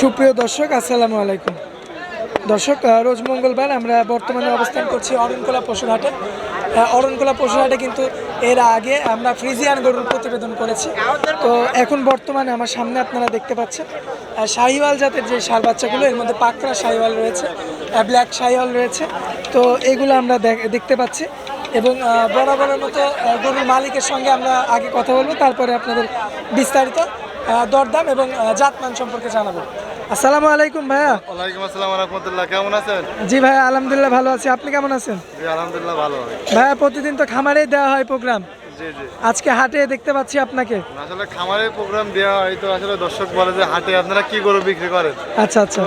সুপ্রিয় দর্শক, আসসালামু আলাইকুম। দর্শক রোজ মঙ্গলবার আমরা বর্তমানে অবস্থান করছি অরণকোলা পশুরহাটে অরণকোলা পশুরহাটে কিন্তু এর আগে আমরা ফ্রিজিয়ান গরুর প্রতিবেদন করেছি। তো এখন বর্তমানে আমার সামনে আপনারা দেখতে পাচ্ছেন শাহিওয়াল জাতের যে সার বাচ্চাগুলো, এর মধ্যে পাকড়া শাহিওয়াল রয়েছে ব্ল্যাক শাহিওয়াল রয়েছে। তো এগুলো আমরা দেখ- দেখতে পাচ্ছি এবং বরাবরের মতো গরুর মালিকের সঙ্গে আমরা আগে কথা বলব, তারপরে আপনাদের বিস্তারিত দরদাম এবং জাতমান সম্পর্কে জানাব। আসসালামু আলাইকুম ভাইয়া। ওয়ালাইকুম আসসালাম রহমতুল্লাহ কেমন আছেন? জি ভাই আলহামদুলিল্লাহ ভালো আছি। আপনি কেমন আছেন? জি আলহামদুলিল্লাহ ভালো ভাইয়া প্রতিদিন তো খামারেই দেওয়া হয় প্রোগ্রাম। জি জি। আজকে হাটে দেখতে পাচ্ছি আপনাকে। আসলে খামারে প্রোগ্রাম দেওয়া হয় তো আসলে দর্শক বলে যে হাটে আপনারা কি গরু বিক্রি করেন? আচ্ছা আচ্ছা।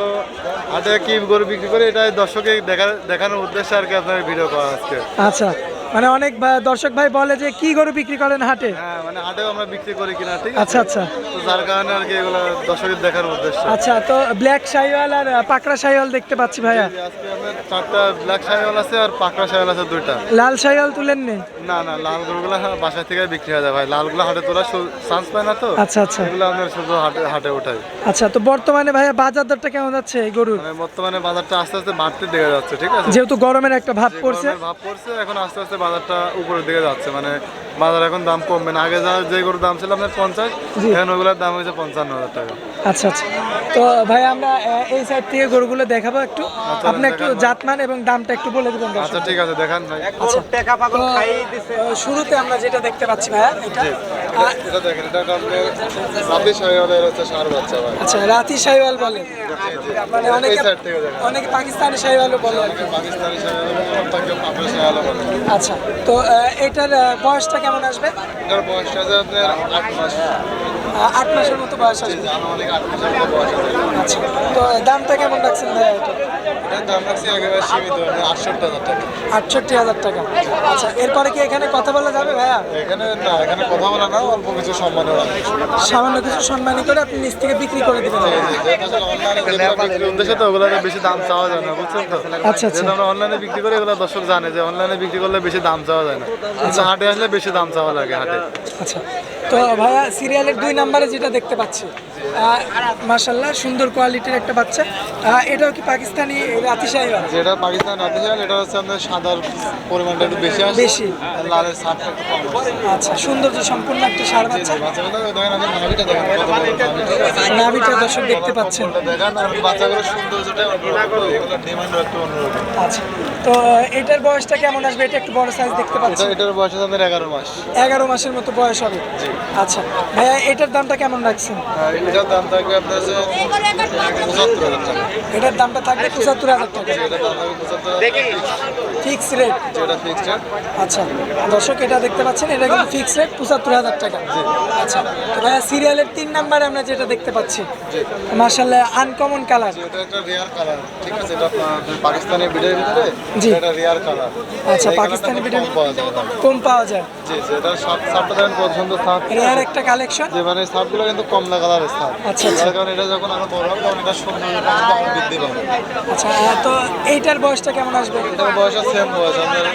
হাটে কি গরু বিক্রি করে এটা দর্শকে দেখা দেখানোর উদ্দেশ্যে আর কি আপনার ভিডিও করা আজকে। আচ্ছা। মানে অনেক দর্শক ভাই বলে যে কি গরু বিক্রি করেন হাটে? হ্যাঁ মানে হাটেও আমরা বিক্রি করি কিনা ঠিক আচ্ছা আচ্ছা। তো যার কারণে আর কি এগুলো দর্শকের দেখার উদ্দেশ্যে। আচ্ছা তো ব্ল্যাক শাহিওয়াল আর পাকড়া শাহিওয়াল দেখতে পাচ্ছি ভাইয়া। আজকে আপনার চারটা ব্ল্যাক সাইকেল আছে আর পাকড়া সাইকেল আছে দুইটা। লাল শাহিওয়াল তুলেন নেই না না লাল গরুগুলো বাসা থেকে বিক্রি হয়ে যায় ভাই। লালগুলো হাটে তোলা চান্স পায় না তো। আচ্ছা আচ্ছা। এগুলো আপনার শুধু হাটে হাটে ওঠাই আচ্ছা তো বর্তমানে ভাইয়া বাজার দরটা কেমন যাচ্ছে এই গরুর? মানে বর্তমানে বাজারটা আস্তে আস্তে বাড়তে দিকে যাচ্ছে ঠিক আছে? যেহেতু গরমের একটা ভাব পড়ছে। ভাব পড়ছে এখন আস্তে আস্তে বাজারটা উপরের দিকে যাচ্ছে। মানে বাজার এখন দাম কমবে না। আগে যা যে গরুর দাম ছিল আপনার পঞ্চাশ এখন ওগুলোর দাম হয়েছে পঞ্চান্ন হাজার টাকা। আচ্ছা আচ্ছা। তো ভাই আমরা এই সাইড থেকে গরুগুলো দেখাবো একটু। আপনি একটু জাতমান এবং দামটা একটু বলে দেবেন আচ্ছা ঠিক আছে দেখান ভাই। তো, আহ, শুরুতে আমরা যেটা দেখতে পাচ্ছি ভাইয়া এটা এটা দেখেন এটা আপনার রাতে সাহেবের হচ্ছে সার বাচ্চা ভাই। আচ্ছা রাতি শাহিওয়াল বলে। মানে অনেকে সাইড থেকে দেখেন। অনেকে পাকিস্তানি শাহিওয়ালও বলে। পাকিস্তানি সাহেব তাকে পাপড়ি সাহেব বলে। আচ্ছা। তো এটার বয়সটা কেমন আসবে? এটার বয়সটা আপনার আট মাস। আট মাসের মতো বয়স আছে। আচ্ছা তো দামটা কেমন রাখছেন ভাইয়া এটা? সীমিত আটষট্টি হাজার টাকা। আচ্ছা এরপরে কি এখানে কথা বলা যাবে ভাইয়া? এখানে না এখানে কথা বলা না অল্প কিছু সম্মানের রাখছি সামান্য কিছু সম্মানী করে আপনি নিচ থেকে বিক্রি করে দিবেন উদ্দেশ্যে তো ওগুলো বেশি দাম চাওয়া যায় না বুঝছেন তো? আচ্ছা, আচ্ছা। আমরা অনলাইনে বিক্রি করি এগুলো দর্শক জানে যে অনলাইনে বিক্রি করলে বেশি দাম চাওয়া যায় না। কিন্তু হাটে আসলে বেশি দাম চাওয়া লাগে হাটে। আচ্ছা তো ভাইয়া সিরিয়ালের দুই নম্বরে যেটা দেখতে পাচ্ছি। মাশাল্লাহ সুন্দর কোয়ালিটির একটা বাচ্চা। এটাও কি পাকিস্তানি রাতি শাহিওয়াল যেটা পাকিস্তান রাতে চাল এটা হচ্ছে আপনার সাদার পরিমাণটা একটু বেশি আসে। বেশি। লালের সাপটা একটু কম। আচ্ছা সৌন্দর্য সম্পূর্ণ একটা সার বাচ্চা। বাচ্চাগুলো নাভিটা দর্শক দেখতে পাচ্ছেন। বাচ্চাগুলোর সৌন্দর্যটা আচ্ছা তো এটার বয়সটা কেমন আসবে? এটা একটু বড় সাইজ দেখতে পাচ্ছি। এটার বয়স আছে আপনার এগারো মাস। এগারো মাসের মতো বয়স হবে। আচ্ছা ভাইয়া এটার দামটা কেমন রাখছেন? এটার দাম থাকবে আপনার যে পঁচাত্তর হাজার টাকা। এটার দামটা থাকবে পঁচাত্তর হাজার টাকা। এটার দাম থাকবে পঁচাত্তর ফিক্স রেট? যেটা ফিক্সড আচ্ছা দর্শক এটা দেখতে পাচ্ছেন এটা কিন্তু ফিক্স রেট পঁচাত্তর হাজার টাকা। আচ্ছা তো ভাইয়া সিরিয়ালের তিন নাম্বারে আমরা যেটা দেখতে পাচ্ছি মার্শাল্লাহ আনকমন কালার এটা একটা রেয়ার কালার ঠিক আছে এটা পাকিস্তানি বিডের ভিতরে জি। এটা রেয়ার কালার আচ্ছা, পাকিস্তানি বিডের- কম পাওয়া যায় জি জি এটা কত রেয়ার একটা কালেকশন যে মানে সাপগুলো কিন্তু কমলা কালারের সাপ আচ্ছা, আচ্ছা। কারণে এটা যখন আরও বড় হবে তখন এটা সৌন্দর্যটা কিন্তু আরও বৃদ্ধি পাবে। আচ্ছা তো এইটার বয়সটা কেমন আসবে? এটার বয়স আছে সেম বয়স আমাদের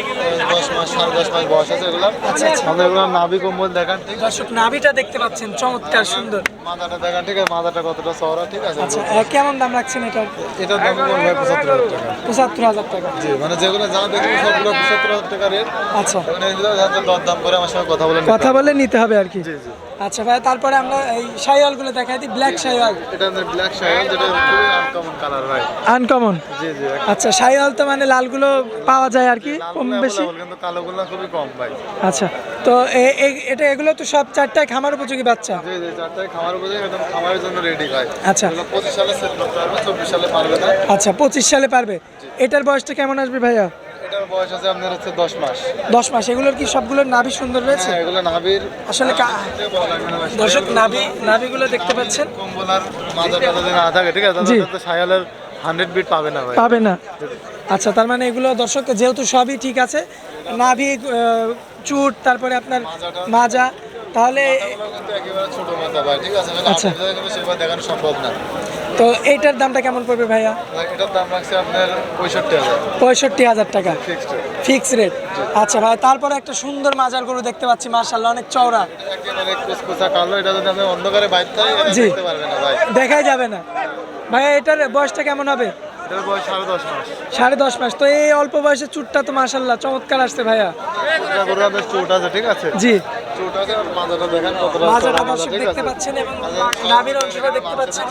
দশ মাস সাড়ে দশ মাস বয়স আছে এগুলো। আচ্ছা, আচ্ছা। আমাদের এগুলো নাভি কম্বল দেখান ঠিক দর্শক নাভিটা দেখতে পাচ্ছেন চমৎকার সুন্দর। মাথাটা দেখান ঠিক আছে? মাথাটা কতটা চওড়া ঠিক আছে? আচ্ছা কেমন দাম রাখছেন এটার? এটার দাম পঁচাত্তর হাজার টাকা। পঁচাত্তর হাজার টাকা। জি মানে যেগুলো যা দেখবেন সবগুলো পঁচাত্তর হাজার টাকা রেট। আচ্ছা। এগুলো যাতে দরদাম করে আমার সঙ্গে কথা বলে নিতে কথা হবে। বলে নিতে হবে আর কি। জি জি। আচ্ছা ভাই তারপরে আমরা এই শাইওয়ালগুলো দেখাই দিই ব্ল্যাক শাইওয়াল এটা আমাদের ব্ল্যাক শাইল যেটা খুবই আনকমন কালার ভাই আনকমন জি জি আচ্ছা শাইওয়াল তো মানে লালগুলো পাওয়া যায় আর কি কম বেশি? কিন্তু কালোগুলো খুবই কম ভাই। আচ্ছা তো এটা এগুলো তো সব চারটায় খামার উপযোগী বাচ্চা? জি জি চারটায় খামার উপরে একদম খামারের জন্য রেডি ভাই। আচ্ছা। এগুলো পঁচিশ সালে সেট করতে পারবে চব্বিশ সালে পারবে না। আচ্ছা পঁচিশ সালে পারবে। এটার বয়সটা কেমন আসবে ভাইয়া? এটার বয়স আছে আপনার হচ্ছে দশ মাস। দশ মাস। এগুলোর কি সবগুলোর নাভি সুন্দর রয়েছে? হ্যাঁ এগুলো নাভির আসলে। দর্শক নাভি নাভিগুলো দেখতে পাচ্ছেন? কম্বল আর মাজা টাজা না থাকে ঠিক আছে? তাহলে তো সায়ালের হান্ড্রেড বিট পাবে না ভাই। পাবে না। আচ্ছা তার মানে এগুলো দর্শক যেহেতু সবই ঠিক আছে নাভি চুট তারপরে আপনার মাজা তাহলে ছোট মাথা ভাই ঠিক আছে? আচ্ছা। দেখানো সম্ভব না। তো এইটার দামটা কেমন পড়বে ভাইয়া? এটার দাম রাখছে আপনার পঁয়ষট্টি হাজার। পঁয়ষট্টি হাজার টাকা। Fixed fix rate? আচ্ছা ভাই তারপরে একটা সুন্দর মাজার গরু দেখতে পাচ্ছি মার্শাল্লাহ অনেক চওড়া। একেবারে কুচকুচা কালো এটা যদি আপনি অন্ধকারে বাইর থাকে জি। দেখতে পারবেন না ভাই। দেখাই যাবে না। ভাইয়া এটার বয়সটা কেমন হবে? সাড়ে দশ মাস। তো এই অল্প বয়সে চুটটা তো মাসাল্লাহ চমৎকার আসছে ভাইয়া। চোট আছে ঠিক আছে? জি। মাজাটা দর্শক দেখতে পাচ্ছেন এবং নাভির অংশটা দেখতে পাচ্ছেন।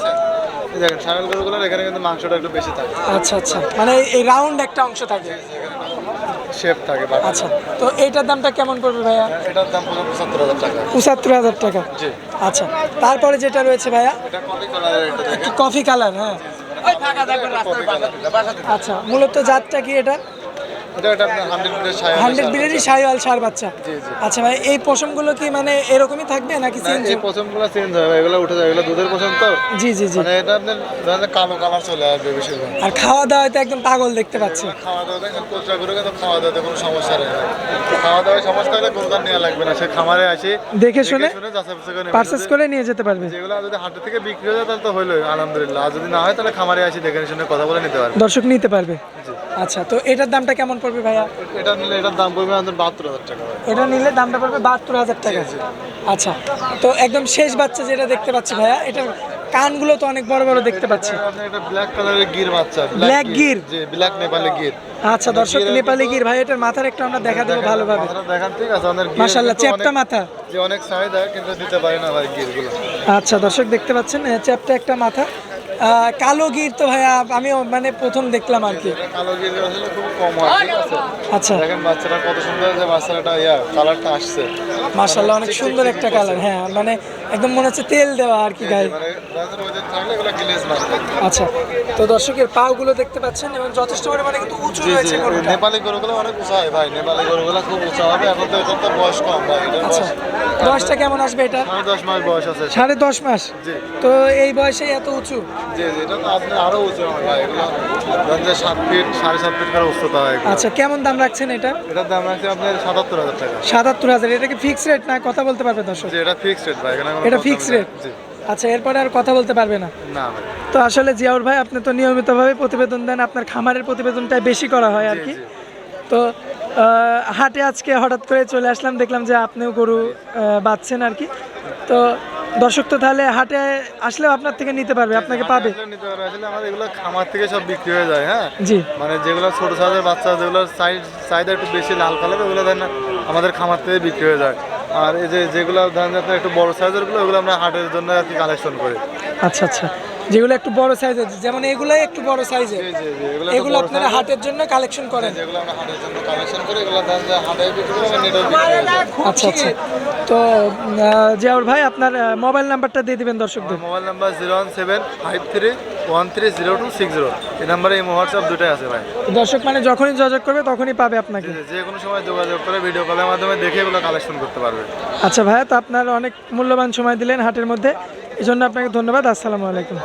দেখেন সারাল গরুগুলোর এখানে কিন্তু মাংসটা একটু বেশি থাকে। আচ্ছা আচ্ছা। মানে এই রাউন্ড একটা অংশ থাকে। শেপ থাকে আচ্ছা। তো এইটার দামটা কেমন পড়বে ভাইয়া? এটার দাম পড়বে পঁচাত্তর হাজার টাকা। পঁচাত্তর হাজার টাকা। জি। আচ্ছা। তারপরে যেটা রয়েছে ভাইয়া? এটা কফি কালার হ্যাঁ। আচ্ছা মূলত জাতটা কি এটা? হান্ড্রেড মিটার ছায়া বিলেরই সাইওয়াল সার বাচ্চা। জি, জি। আচ্ছা ভাই এই পশমগুলো কি মানে এরকমই থাকবে নাকি চেঞ্জ এই পছন্দগুলো চেঞ্জ হবে এগুলো উঠে যাবে এগুলো দুধের তো? জি জি জি। মানে এটা আপনার ধরেন কালো কালার চলে আসবে বেশিরভাগ। আর খাওয়া দাওয়াতে একদম পাগল দেখতে পাচ্ছি। খাওয়া দাওয়া দেখেন কোচরা করে কিন্তু খাওয়া দাওয়াতে কোনো সমস্যা নেই। খাওয়া দাওয়ায় সমস্যা হলে নেওয়া লাগবে না সে খামারে আসে দেখে শুনে যাচাই করে নিয়ে যেতে পারবে। যেগুলো যদি হাটের থেকে বিক্রি হয়ে যায় তাহলে তো হইল আলহামদুলিল্লাহ। আর যদি না হয় তাহলে খামারে আসি দেখে শুনে কথা বলে নিতে পারবে। দর্শক নিতে পারবে। আচ্ছা তো এটার দামটা কেমন পড়বে ভাইয়া? এটা নিলে এটার দাম পড়বে আমাদের বাহাত্তর হাজার টাকা। এটা নিলে দামটা পড়বে বাহাত্তর হাজার টাকা। আচ্ছা তো একদম শেষ বাচ্চা যেটা দেখতে পাচ্ছি ভাইয়া এটার কানগুলো তো অনেক বড় বড় দেখতে পাচ্ছি। এটা ব্ল্যাক কালারের গির বাচ্চা Black গির? জি ব্ল্যাক নেপালি গির। আচ্ছা দর্শক নেপালি গির ভাই এটার মাথার একটা আমরা দেখা দেবো ভালোভাবে। দেখান ঠিক আছে? আমাদের গির মাশাল্লাহ চ্যাপটা মাথা। যে অনেক চাহিদা কিন্তু দিতে পারি না ভাই গিরগুলো। আচ্ছা দর্শক দেখতে পাচ্ছেন চ্যাপটা একটা মাথা। কালো গির তো ভাইয়া আমিও মানে প্রথম দেখলাম আর কি। কালো গির আসলে খুব কম হয় আচ্ছা। দেখেন বাচ্চাটা কত সুন্দর যে বাচ্চাটা ইয়া কালারটা আসছে। মাশাল্লাহ অনেক সুন্দর একটা কালার হ্যাঁ মানে একদম মনে হচ্ছে তেল দেওয়া আর কি গায়ে। মানে আচ্ছা তো দর্শকের পাগুলো দেখতে পাচ্ছেন এবং যথেষ্ট পরিমাণে কিন্তু উঁচু রয়েছে। নেপালি গরুগুলো অনেক উঁচা হয় ভাই নেপালি গরুগুলো খুব উঁচা হবে এখন তো এটার তো বয়স কম ভাই আচ্ছা বয়স বয়সটা কেমন আসবে এটা? সাড়ে দশ মাস বয়স আছে। সাড়ে দশ মাস? তো এই বয়সে এত উঁচু? জি জি এটা তো আপনি আরও উঁচু হবে ভাই এগুলো ধরেন যে সাত ফিট সাড়ে সাত ফিট করে উচ্চতা হয় এগুলো। আচ্ছা কেমন দাম রাখছেন এটা? এটার দাম আছে আপনার সাতাত্তর হাজার টাকা। সাতাত্তর হাজার এটা কি ফিক্স রেট না কথা বলতে পারবে দর্শক? জি এটা ফিক্সড রেট ভাই এখানে কোনো এটা কথা ফিক্স নেই। রেট জি। আচ্ছা এরপরে আর কথা বলতে পারবে না? না ভাই। তো আসলে জিয়াউর ভাই আপনি তো নিয়মিতভাবে প্রতিবেদন দেন আপনার খামারের প্রতিবেদনটাই বেশি করা হয় আর কি। তো আহ, হাটে আজকে হঠাৎ করে চলে আসলাম দেখলাম যে আপনিও গরু আহ, বাচ্ছেন আর কি। তো দর্শক তো তাহলে হাটে আসলেও আপনার থেকে নিতে পারবে আপনাকে পাবে। নিতে পারবে। আসলে আমাদের এগুলো খামার থেকে সব বিক্রি হয়ে যায় হ্যাঁ? জি। মানে যেগুলো ছোট সাইজের বাচ্চা যেগুলো সাইজ চাহিদা একটু বেশি লাল কালার ওগুলো দেন আমাদের খামার থেকে বিক্রি হয়ে যায়। আর এই যে যেগুলো ধরেন আপনার একটু বড় সাইজেরগুলো ওগুলো আমরা হাটের জন্য আর কি কালেকশন করি। আচ্ছা আচ্ছা। যেগুলো একটু বড় সাইজের যেমন এগুলাই একটু বড় সাইজের এগুলো এগুলো আপনারা হাটের জন্য কালেকশন করেন। এগুলো হয়ে যায় আচ্ছা আচ্ছা। তো জিয়াউর ভাই আপনার মোবাইল নাম্বারটা দিয়ে দিবেন দর্শকদের। Mobile number zero one seven five three one three zero two six zero এই নাম্বারে এই হোয়াটসঅ্যাপ দুটাই আছে ভাই। দর্শক মানে যখনই যোগাযোগ করবে তখনই পাবে আপনাকে। যে কোনো সময় যোগাযোগ করে ভিডিও কলের মাধ্যমে দেখে এগুলো কালেকশন করতে পারবে। আচ্ছা ভাইয়া তো আপনার অনেক মূল্যবান সময় দিলেন হাটের মধ্যে। এই জন্য আপনাকে ধন্যবাদ আসসালামু আলাইকুম।